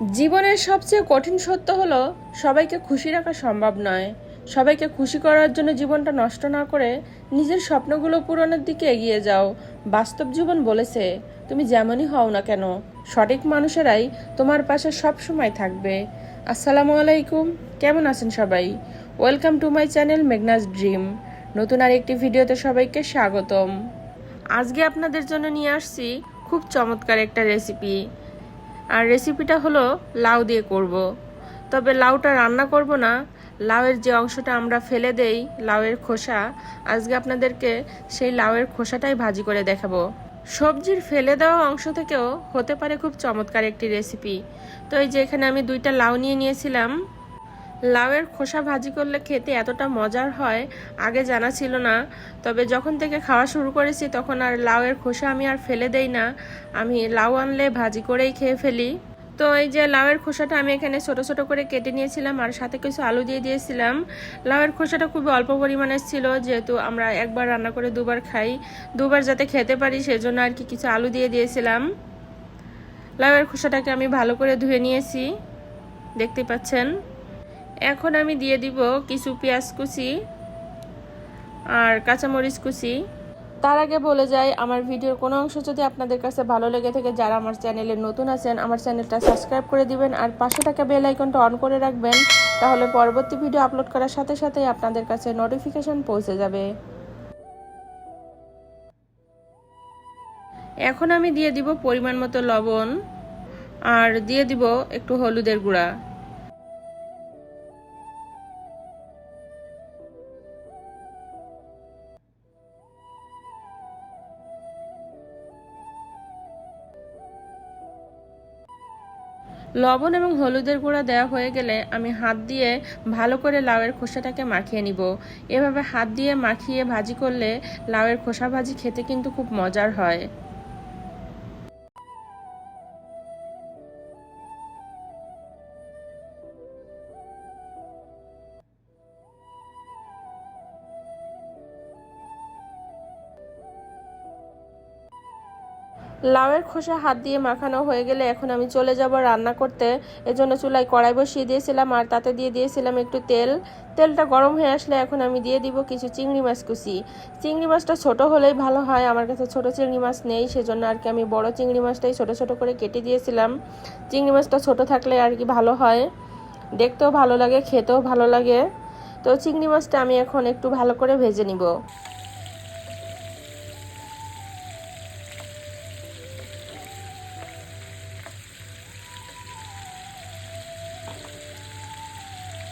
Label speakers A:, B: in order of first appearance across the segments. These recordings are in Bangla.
A: জীবনের সবচেয়ে কঠিন সত্য হলো, সবাইকে খুশি রাখা সম্ভব নয়। সবাইকে খুশি করার জন্য জীবনটা নষ্ট না করে নিজের স্বপ্নগুলো পূরণের দিকে এগিয়ে যাও। বাস্তব জীবন বলেছে, তুমি যেমনই হও না কেন, সঠিক মানুষেরাই তোমার পাশে সব সময় থাকবে। আসসালামু আলাইকুম, কেমন আছেন সবাই? Welcome to my channel Meghna's dream নতুন আর একটি ভিডিওতে সবাইকে স্বাগতম। আজকে আপনাদের জন্য নিয়ে আসছি খুব চমৎকার একটা রেসিপি আর রেসিপিটা হলো লাউ দিয়ে করব। তবে লাউটা রান্না করব না। লাউয়ের যে অংশটা আমরা ফেলে দেই, লাউয়ের খোসা, আজকে আপনাদেরকে সেই লাউয়ের খোসাটাই ভাজি করে দেখাবো। সবজির ফেলে দেওয়া অংশ থেকেও হতে পারে খুব চমৎকার একটি রেসিপি তো এই যে এখানে আমি দুইটা লাউ নিয়ে নিয়েছিলাম। লাউয়ের খোসা ভাজি করলে খেতে এতটা মজার হয়, আগে জানা ছিল না। তবে যখন থেকে খাওয়া শুরু করেছি, তখন আর লাউয়ের খোসা আমি আর ফেলে দেই না। আমি লাউ আনলে ভাজি করেই খেয়ে ফেলি। তো এই যে লাউয়ের খোসাটা আমি এখানে ছোট ছোট করে কেটে নিয়েছিলাম আর সাথে কিছু আলু দিয়ে দিয়েছিলাম। লাউয়ের খোসাটা খুবই অল্প পরিমাণের ছিল, যেহেতু আমরা একবার রান্না করে দুবার খাই। দুবার যাতে খেতে পারি, সেজন্য আর কি কিছু আলু দিয়ে দিয়েছিলাম। লাউয়ের খোসাটাকে আমি ভালো করে ধুয়ে নিয়েছি। দেখতে পাচ্ছেন? এখন আমি দিয়ে দিব কিছু পেঁয়াজ কুচি আর কাঁচামরিচ কুচি। তার আগে বলে যাই, আমার ভিডিওর কোনো অংশ যদি আপনাদের কাছে ভালো লেগে থাকে, যারা আমার চ্যানেলে নতুন আছেন, আমার চ্যানেলটা সাবস্ক্রাইব করে দিবেন আর পাশে থাকা বেল আইকনটা অন করে রাখবেন, তাহলে পরবর্তী ভিডিও আপলোড করার সাথে সাথেই আপনাদের কাছে নোটিফিকেশন পৌঁছে যাবে। এখন আমি দিয়ে দিব পরিমাণ মতো লবণ আর দিয়ে দিব একটু হলুদের গুঁড়া। লবণ এবং হলুদের গুঁড়া দেওয়া হয়ে গেলে আমি হাত দিয়ে ভালো করে লাউয়ের খোসাটাকে মাখিয়ে নিব। এভাবে হাত দিয়ে মাখিয়ে ভাজি করলে লাউয়ের খোসা ভাজি খেতে কিন্তু খুব মজার হয়। লাউয়ের খোসা হাত দিয়ে মাখানো হয়ে গেলে এখন আমি চলে যাব রান্না করতে। এজন্য চুলায় কড়াই বসিয়ে দিয়েছিলাম আর তাতে দিয়ে দিয়েছিলাম একটু তেল। তেলটা গরম হয়ে আসলে এখন আমি দিয়ে দিব কিছু চিংড়ি মাছ কুচি। চিংড়ি মাছটা ছোট হলেই ভালো হয়, আমার কাছে ছোট চিংড়ি মাছ নেই, সেজন্য আর কি আমি বড় চিংড়ি মাছটাই ছোট ছোট করে কেটে দিয়েছিলাম। চিংড়ি মাছটা ছোট থাকলে আর কি ভালো হয়, দেখতেও ভালো লাগে, খেতেও ভালো লাগে। তো চিংড়ি মাছটা আমি এখন একটু ভালো করে ভেজে নিব।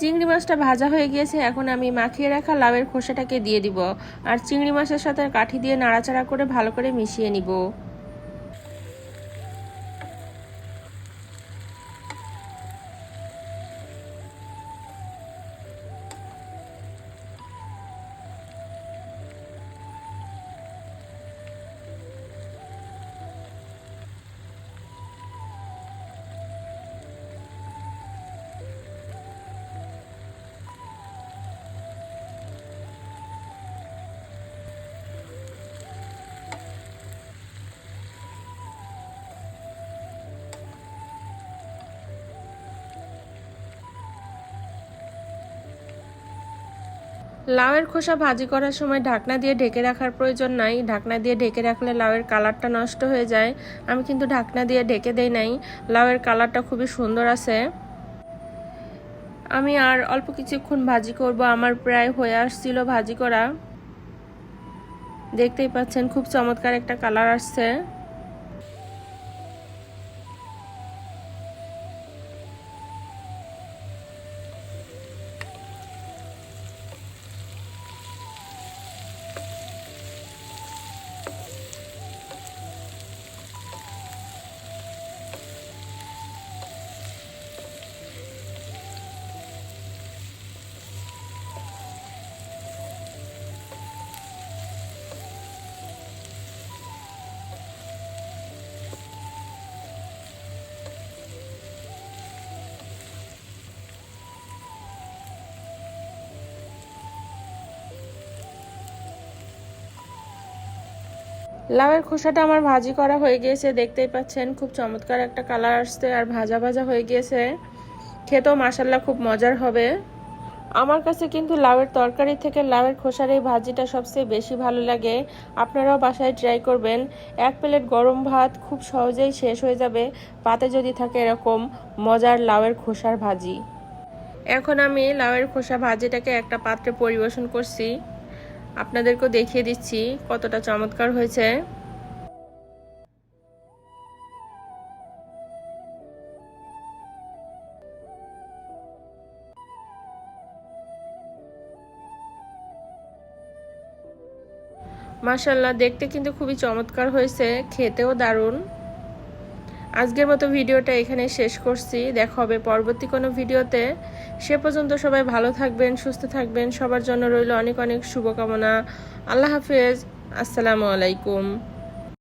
A: চিংড়ি মাছটা ভাজা হয়ে গিয়েছে, এখন আমি মাখিয়ে রাখা লাউয়ের খোসাটাকে দিয়ে দিব। আর চিংড়ি মাছের সাথে কাঠি দিয়ে নাড়াচাড়া করে ভালো করে মিশিয়ে নিব। লাউয়ের খোসা ভাজি করার সময় ঢাকনা দিয়ে ঢেকে রাখার প্রয়োজন নাই। ঢাকনা দিয়ে ঢেকে রাখলে লাউয়ের কালারটা নষ্ট হয়ে যায়। আমি কিন্তু ঢাকনা দিয়ে ঢেকে দেই নাই। লাউয়ের কালারটা খুবই সুন্দর আছে। আমি আর অল্প কিছুক্ষণ ভাজি করব। আমার প্রায় হয়ে আসছিল ভাজি করা। দেখতেই পাচ্ছেন, খুব চমৎকার একটা কালার আসছে। লাউয়ের খোসাটা আমার ভাজি করা হয়ে গিয়েছে, দেখতেই পাচ্ছেন, খুব চমৎকার একটা কালার আসছে আর ভাজা ভাজা হয়ে গিয়েছে। খেতেও মাসাল্লাহ খুব মজার হবে। আমার কাছে কিন্তু লাউয়ের তরকারি থেকে লাউয়ের খোসার এই ভাজিটা সবচেয়ে বেশি ভালো লাগে। আপনারাও বাসায় ট্রাই করবেন। এক প্লেট গরম ভাত খুব সহজেই শেষ হয়ে যাবে। পাতে যদি থাকে এরকম মজার লাউয়ের খোসার ভাজি। এখন আমি লাউয়ের খোসা ভাজিটাকে একটা পাত্রে পরিবেশন করছি। আপনাদেরকেও দেখিয়ে দিচ্ছি কতটা চমৎকার হয়েছে। মাশাল্লাহ দেখতে কিন্তু খুবই চমৎকার হয়েছে খেতেও দারুণ। আজকের মতো ভিডিওটা এখানে শেষ করছি। দেখা হবে পরবর্তী কোনো ভিডিওতে। সে পর্যন্ত সবাই ভালো থাকবেন, সুস্থ থাকবেন। সবার জন্য রইল অনেক অনেক শুভকামনা। আল্লাহ হাফেজ। আসসালামু আলাইকুম।